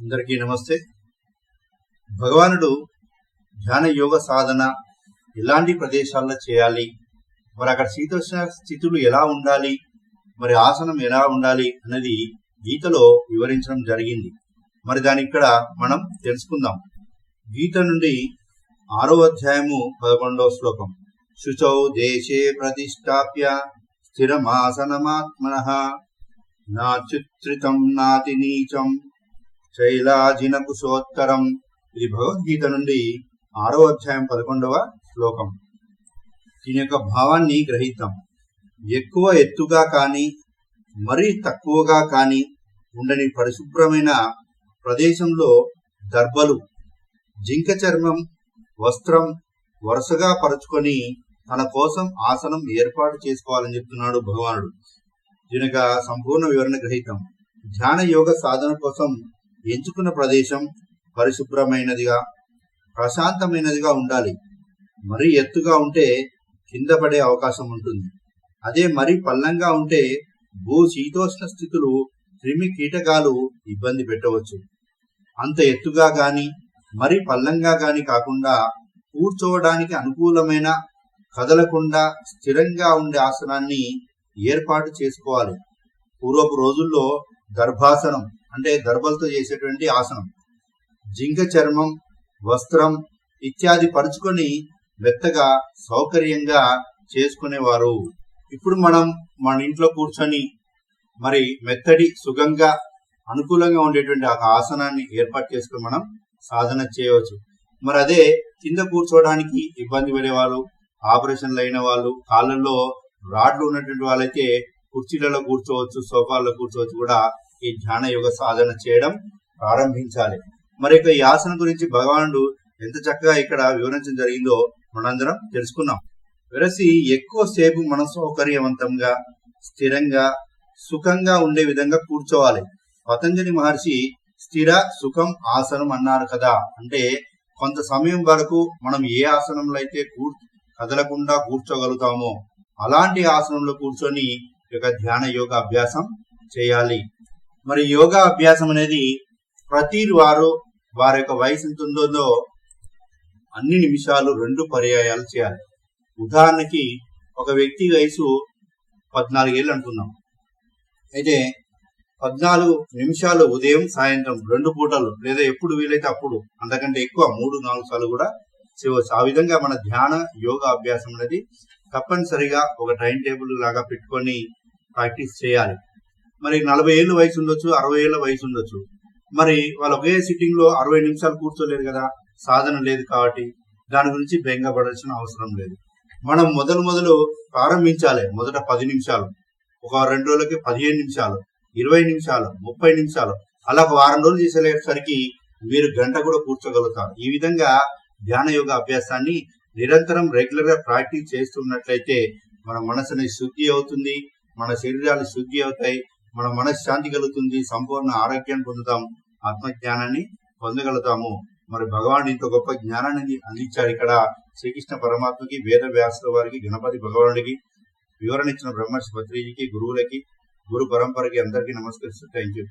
అందరికీ నమస్తే. భగవానుడు ధ్యాన యోగ సాధన ఎలాంటి ప్రదేశాల్లో చేయాలి? మరి అక్కడ శీతోష్ణ స్థితులు ఎలా ఉండాలి? మరి ఆసనం ఎలా ఉండాలి అనేది గీతలో వివరించడం జరిగింది. మరి దాని ఇక్కడ మనం తెలుసుకుందాం. గీత నుండి ఆరో అధ్యాయము పదకొండవ శ్లోకం. శుచౌ దేశే ప్రతిష్టాప్య స్థిరమాసనమాత్మన. నాచ్యుత్రితం నాతి నీచం. శైలాజిన కుశోత్తరం ఇది భగవద్గీత నుండి ఆరో అధ్యాయం పదకొండవ శ్లోకం. దీని యొక్క భావాన్ని గ్రహిద్దాం. ఎక్కువ ఎత్తుగా కానీ మరీ తక్కువగా కానీ ఉండని పరిశుభ్రమైన ప్రదేశంలో దర్బలు జింక చర్మం వస్త్రం వరుసగా పరుచుకొని తన కోసం ఆసనం ఏర్పాటు చేసుకోవాలని చెప్తున్నాడు భగవానుడు. దీని యొక్క సంపూర్ణ వివరణ గ్రహీతం ధ్యాన యోగ సాధన కోసం ఎంచుకున్న ప్రదేశం పరిశుభ్రమైనదిగా ప్రశాంతమైనదిగా ఉండాలి. మరీ ఎత్తుగా ఉంటే కింద పడే అవకాశం ఉంటుంది. అదే మరీ పల్లంగా ఉంటే భూ శీతోష్ణ స్థితులు క్రిమి కీటకాలు ఇబ్బంది పెట్టవచ్చు. అంత ఎత్తుగా గాని మరి పల్లంగా గాని కాకుండా కూర్చోవడానికి అనుకూలమైన కదలకుండా స్థిరంగా ఉండే ఆసనాన్ని ఏర్పాటు చేసుకోవాలి. పూర్వపు రోజుల్లో గర్భాసనం అంటే దర్భలతో చేసేటువంటి ఆసనం. జింక చర్మం వస్త్రం ఇత్యాది పరుచుకొని మెత్తగా సౌకర్యంగా చేసుకునేవారు. ఇప్పుడు మనం మన ఇంట్లో కూర్చొని మరి మెత్తడి సుఖంగా అనుకూలంగా ఉండేటువంటి ఆ ఆసనాన్ని ఏర్పాటు చేసుకుని మనం సాధన చేయవచ్చు. మరి అదే కింద కూర్చోవడానికి ఇబ్బంది పడేవాళ్ళు ఆపరేషన్లు అయిన వాళ్ళు కాళ్ళల్లో రాడ్లు ఉన్నటువంటి వాళ్ళైతే కుర్చీలలో కూర్చోవచ్చు సోఫాల్లో కూర్చోవచ్చు కూడా ఈ ధ్యాన యోగ సాధన చేయడం ప్రారంభించాలి. మరి ఇక ఈ ఆసనం గురించి భగవానుడు ఎంత చక్కగా ఇక్కడ వివరించడం జరిగిందో మనందరం తెలుసుకున్నాం విరసి ఎక్కువసేపు మన సౌకర్యవంతంగా స్థిరంగా సుఖంగా ఉండే విధంగా కూర్చోవాలి. పతంజలి మహర్షి స్థిర సుఖం ఆసనం అన్నారు కదా అంటే కొంత సమయం వరకు మనం ఏ ఆసనంలో అయితే కూర్ కదలకుండా కూర్చోగలుగుతామో అలాంటి ఆసనంలో కూర్చొని ఈ యొక్క ధ్యాన యోగ అభ్యాసం చేయాలి. మరి యోగా అభ్యాసం అనేది ప్రతి వారు వారి యొక్క వయసు ఎంత ఉందో అన్ని నిమిషాలు రెండు పర్యాయాలు చేయాలి. ఉదాహరణకి ఒక వ్యక్తి వయసు పద్నాలుగేళ్ళు అంటున్నాం. అయితే పద్నాలుగు నిమిషాలు ఉదయం సాయంత్రం రెండు పూటలు లేదా ఎప్పుడు వీలైతే అప్పుడు అంతకంటే ఎక్కువ మూడు నాలుగు సార్లు కూడా చేయవచ్చు. ఆ విధంగా మన ధ్యాన యోగా అభ్యాసం అనేది తప్పనిసరిగా ఒక టైం టేబుల్ లాగా పెట్టుకొని ప్రాక్టీస్ చేయాలి. మరి నలభై ఏళ్ళు వయసు ఉండొచ్చు అరవై ఏళ్ళ వయసు ఉండొచ్చు. మరి వాళ్ళు ఒకే సిట్టింగ్లో అరవై నిమిషాలు కూర్చోలేరు కదా సాధన లేదు కాబట్టి దాని గురించి బెంగపడాల్సిన అవసరం లేదు. మనం మొదలు మొదలు ప్రారంభించాలి మొదట పది నిమిషాలు. ఒక రెండు రోజులకి పదిహేను నిమిషాలు ఇరవై నిమిషాలు ముప్పై నిమిషాలు. అలా ఒక వారం రోజులు చేసేసరికి మీరు గంట కూడా కూర్చోగలుగుతారు. ఈ విధంగా ధ్యాన యోగ అభ్యాసాన్ని నిరంతరం రెగ్యులర్గా ప్రాక్టీస్ చేస్తున్నట్లయితే మన మనసు అనేది శుద్ధి అవుతుంది మన శరీరాలు శుద్ధి అవుతాయి మన మనశ్శాంతి కలుగుతుంది సంపూర్ణ ఆరోగ్యాన్ని పొందుతాం ఆత్మజ్ఞానాన్ని పొందగలుగుతాము. మరి భగవాన్ ఇంత గొప్ప జ్ఞానాన్ని అందించాడు ఇక్కడ. శ్రీకృష్ణ పరమాత్మకి వేద వ్యాసుల వారికి గణపతి భగవానుడికి వివరణ ఇచ్చిన బ్రహ్మర్షి భద్రీజికి గురువులకి గురు పరంపరకి అందరికీ నమస్కరిస్తూ థ్యాంక్ యూ